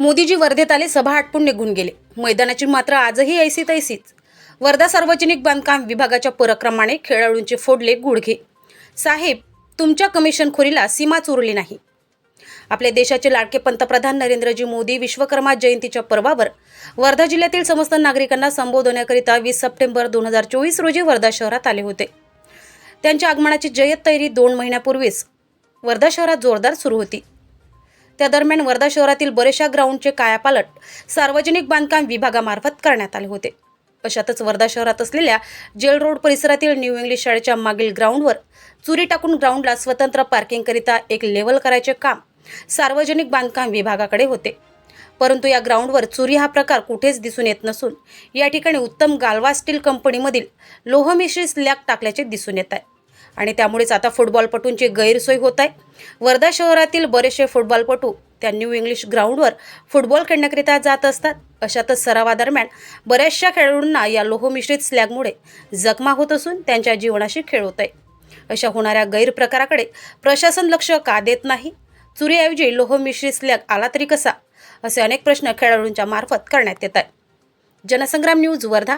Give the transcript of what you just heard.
मोदीजी वर्धेत आले सभा आटपून निघून गेले. मैदानाची मात्र आजही ऐसी तैसीच वर्धा सार्वजनिक बांधकाम विभागाच्या पराक्रमाने खेळाडूंचे फोडले गुडघे. साहेब तुमच्या कमिशनखोरीला सीमाच उरली नाही. आपल्या देशाचे लाडके पंतप्रधान नरेंद्रजी मोदी विश्वकर्मा जयंतीच्या पर्वावर वर्धा जिल्ह्यातील समस्त नागरिकांना संबोधण्याकरिता वीस सप्टेंबर दोन हजार चोवीस रोजी वर्धा शहरात आले होते. त्यांच्या आगमनाची जय्यत तयारी दोन महिन्यापूर्वीच वर्धा शहरात जोरदार सुरू होती. त्या दरम्यान वर्धा शहरातील बरेचशा ग्राउंडचे कायापालट सार्वजनिक बांधकाम विभागामार्फत करण्यात आले होते. अशातच वर्धा शहरात असलेल्या जेल रोड परिसरातील न्यू इंग्लिश शाळेच्या मागील ग्राउंडवर चुरी टाकून ग्राउंडला स्वतंत्र पार्किंगकरिता एक लेवल करायचे काम सार्वजनिक बांधकाम विभागाकडे होते. परंतु या ग्राउंडवर चोरी हा प्रकार कुठेच दिसून येत नसून या ठिकाणी उत्तम गालवा स्टील कंपनीमधील लोहमिश्री स्लॅग टाकल्याचे दिसून येत आहे. आणि त्यामुळेच आता फुटबॉलपटूंची गैरसोय होत आहे. वर्धा शहरातील बरेचसे फुटबॉलपटू त्या न्यू इंग्लिश ग्राउंडवर फुटबॉल खेळण्याकरिता जात असतात. अशातच सरावादरम्यान बऱ्याचशा खेळाडूंना या लोहमिश्रित स्लॅगमुळे जखमा होत असून त्यांच्या जीवनाशी खेळ होत आहे. अशा होणाऱ्या गैरप्रकाराकडे प्रशासन लक्ष का देत नाही? चुरीऐवजी लोहमिश्रित स्लॅग आला तरी कसा? असे अनेक प्रश्न खेळाडूंच्या मार्फत करण्यात येत आहे जनसंग्राम न्यूज वर्धा.